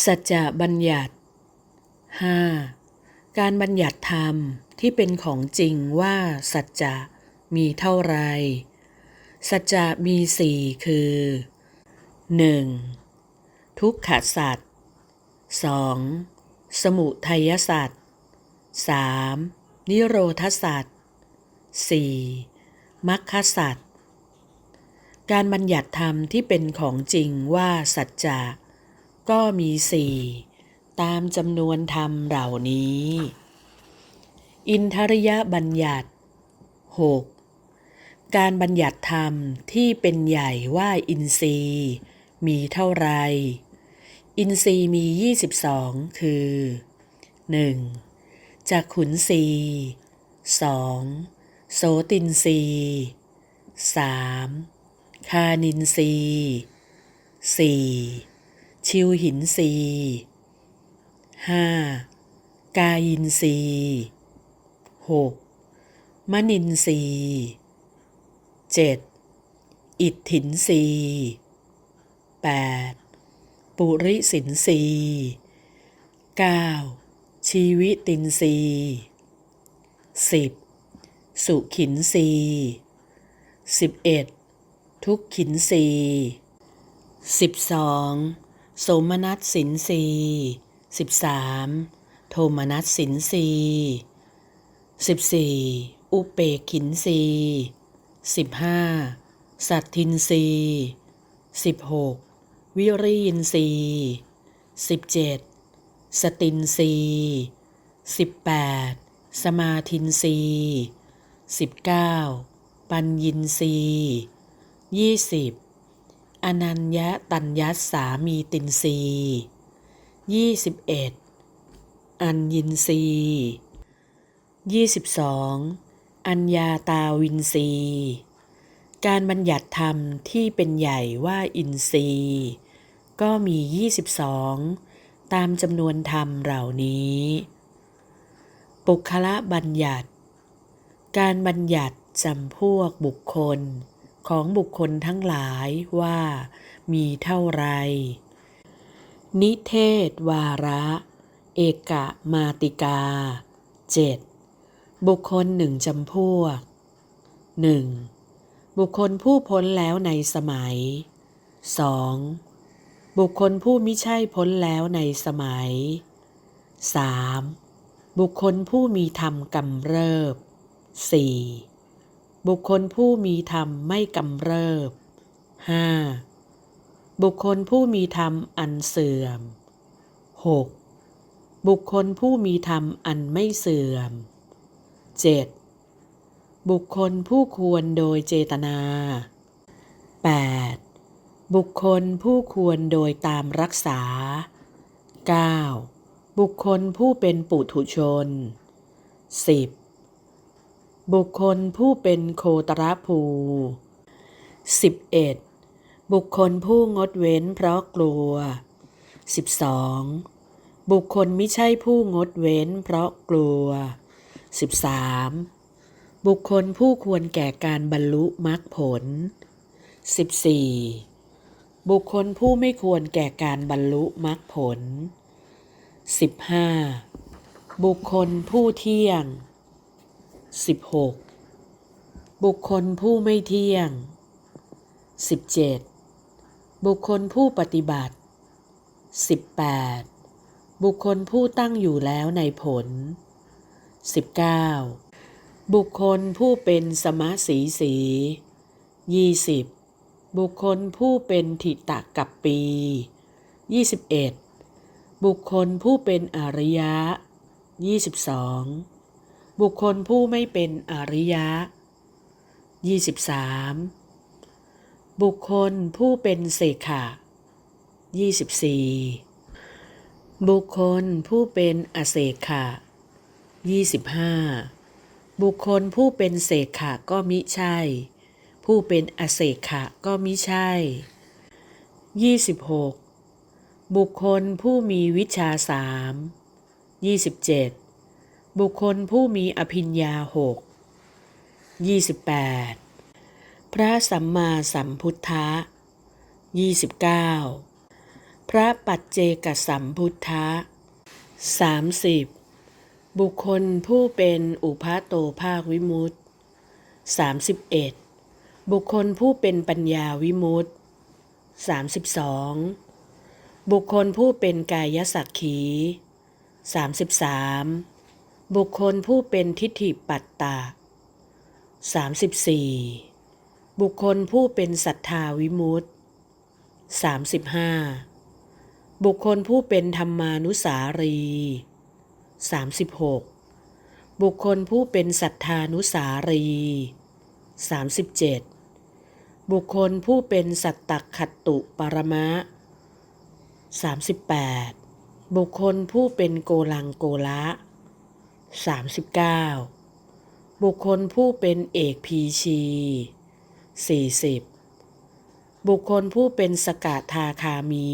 สัจจะบัญญัติ 5. การบัญญัติธรรมที่เป็นของจริงว่าสัจจะมีเท่าไร สัจจะมีสี่คือ 1. ทุกขสัจ 2. สมุทัยสัจ 3. นิโรธสัจ 4. มรรคสัจ การบัญญัติธรรมที่เป็นของจริงว่าสัจจะ ก็มีสี่ตามจำนวนธรรมเหล่านี้ อินทริยบัญญัติ 6. การบัญญัติธรรมที่เป็นใหญ่ว่าอินทรีย์ มีเท่าไร อินทรีย์มี 22 คือ 1. จากขุนสีสองโสตินสีสามคานินสีสี่ ชิวหินสีห้ากายินสีหกมนินสีเจ็ดอิทถินสีแปดปุริสินสีเก้าชีวิตินสีสิบสุขินสีสิบเอ็ดทุกขินสีสิบสอง สมนัสสินสีสิบสามโทมนัสสินสีสิบสี่อุเปกขินสีสิบห้าสัตทินสีสิบหกวิริยินสีสิบเจ็ดสตินสีสิบแปดสมาธินสีสิบเก้าปัญญินสียี่สิบ อนัญญตัญญสามีตินรียี่สิบเอ็ดอัญญินรียี่สิบสองอัญญาตาวินรีการบัญญัติธรรมที่เป็นใหญ่ว่าอินทรีย์ ก็มียี่สิบสองตามจำนวนธรรมเหล่านี้ ปุคละบัญญัติ การบัญญัติจำพวกบุคคล ของบุคคลทั้งหลายว่ามีเท่าไร นิเทศวาระ เอกะมาติกาเจ็ดบุคคลหนึ่งจำพวกหนึ่งบุคคลผู้พ้นแล้วในสมัยสองบุคคลผู้มิใช่พ้นแล้วในสมัยสามบุคคลผู้มีธรรมกำเริบสี่ บุคคลผู้มีธรรมไม่กำเริบ 5. บุคคลผู้มีธรรมอันเสื่อม 6. บุคคลผู้มีธรรมอันไม่เสื่อม 7. บุคคลผู้ควรโดยเจตนา 8. บุคคลผู้ควรโดยตามรักษา 9. บุคคลผู้เป็นปุถุชน 10. บุคคลผู้เป็นโคตรภู 11. บุคคลผู้งดเว้นเพราะกลัว 12. บุคคลไม่ใช่ผู้งดเว้นเพราะกลัว 13. บุคคลผู้ควรแก่การบรรลุมรรคผล 14. บุคคลผู้ไม่ควรแก่การบรรลุมรรคผล 15. บุคคลผู้เที่ยง 16. บุคคลผู้ไม่เที่ยง 17. บุคคลผู้ปฏิบัติ 18. บุคคลผู้ตั้งอยู่แล้วในผล 19. บุคคลผู้เป็นสมาสีสี 20. บุคคลผู้เป็นทิตะกับปี 21. บุคคลผู้เป็นอริยะ 22. บุคคลผู้ไม่เป็นอริยะ 23. บุคคลผู้เป็นเสขะ 24. บุคคลผู้เป็นอเสขะ 25. บุคคลผู้เป็นเสขะก็มิใช่ ผู้เป็นอเสขะก็มิใช่ 26. บุคคลผู้มีวิชาสาม 27. บุคคลผู้มีอภิญญาหกยี่สิบแปดพระสัมมาสัมพุทธะยี่สิบเก้าพระปัจเจกสัมพุทธะ 30. บุคคลผู้เป็นอุปาโตภาควิมุตติ 31. บุคคลผู้เป็นปัญญาวิมุตติ 32. บุคคลผู้เป็นกายสักขี 33. บุ บุคคลผู้เป็นทิฏฐิปัตตะ 34. บุคคลผู้เป็นศรัทธาวิมุตติ 35. บุคคลผู้เป็นธรรมานุสารี 36. บุคคลผู้เป็นศรัทธานุสารี 37. บุคคลผู้เป็นสัตตขัตตุปรมะ 38. บุคคลผู้เป็นโกลังโกละ 39. บุคคลผู้เป็นเอกพีชี 40. บุคคลผู้เป็นสกทาคามี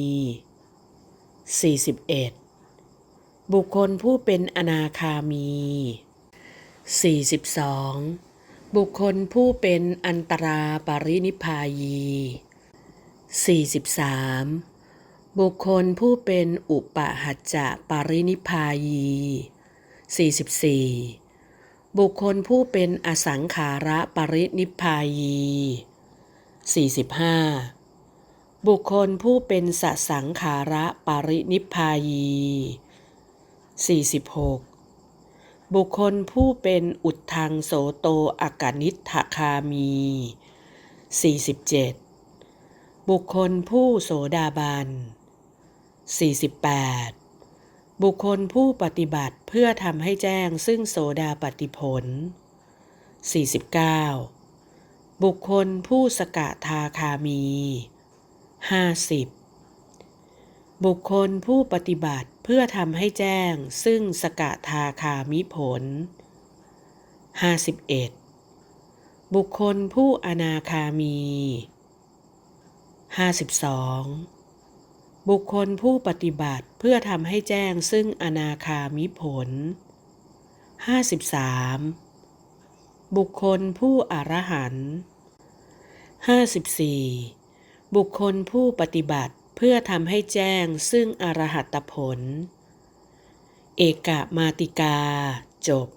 41. บุคคลผู้เป็นอนาคามี 42. บุคคลผู้เป็นอันตราปรินิพายี 43. บุคคลผู้เป็นอุปหัจจะปรินิพายี 44. บุคคลผู้เป็นอสังขาระปรินิพพายี 45. บุคคลผู้เป็นสสังขาระปรินิพพายี 46. บุคคลผู้เป็นอุทังโสโตอากานิทคามี 47. บุคคลผู้โสดาบัน 48. บุคคลผู้ปฏิบัติเพื่อทำให้แจ้งซึ่งโสดาปฏิผล 49. บุคคลผู้สกทาคามี 50. บุคคลผู้ปฏิบัติเพื่อทำให้แจ้งซึ่งสกทาคามิผล 51. บุคคลผู้อนาคามี 52. บุคคลผู้ปฏิบัติ เพื่อทำให้แจ้งซึ่งอนาคามิผล 53. บุคคลผู้อรหันต์ 54. บุคคลผู้ปฏิบัติเพื่อทำให้แจ้งซึ่งอรหัตผล เอกมาติกาจบ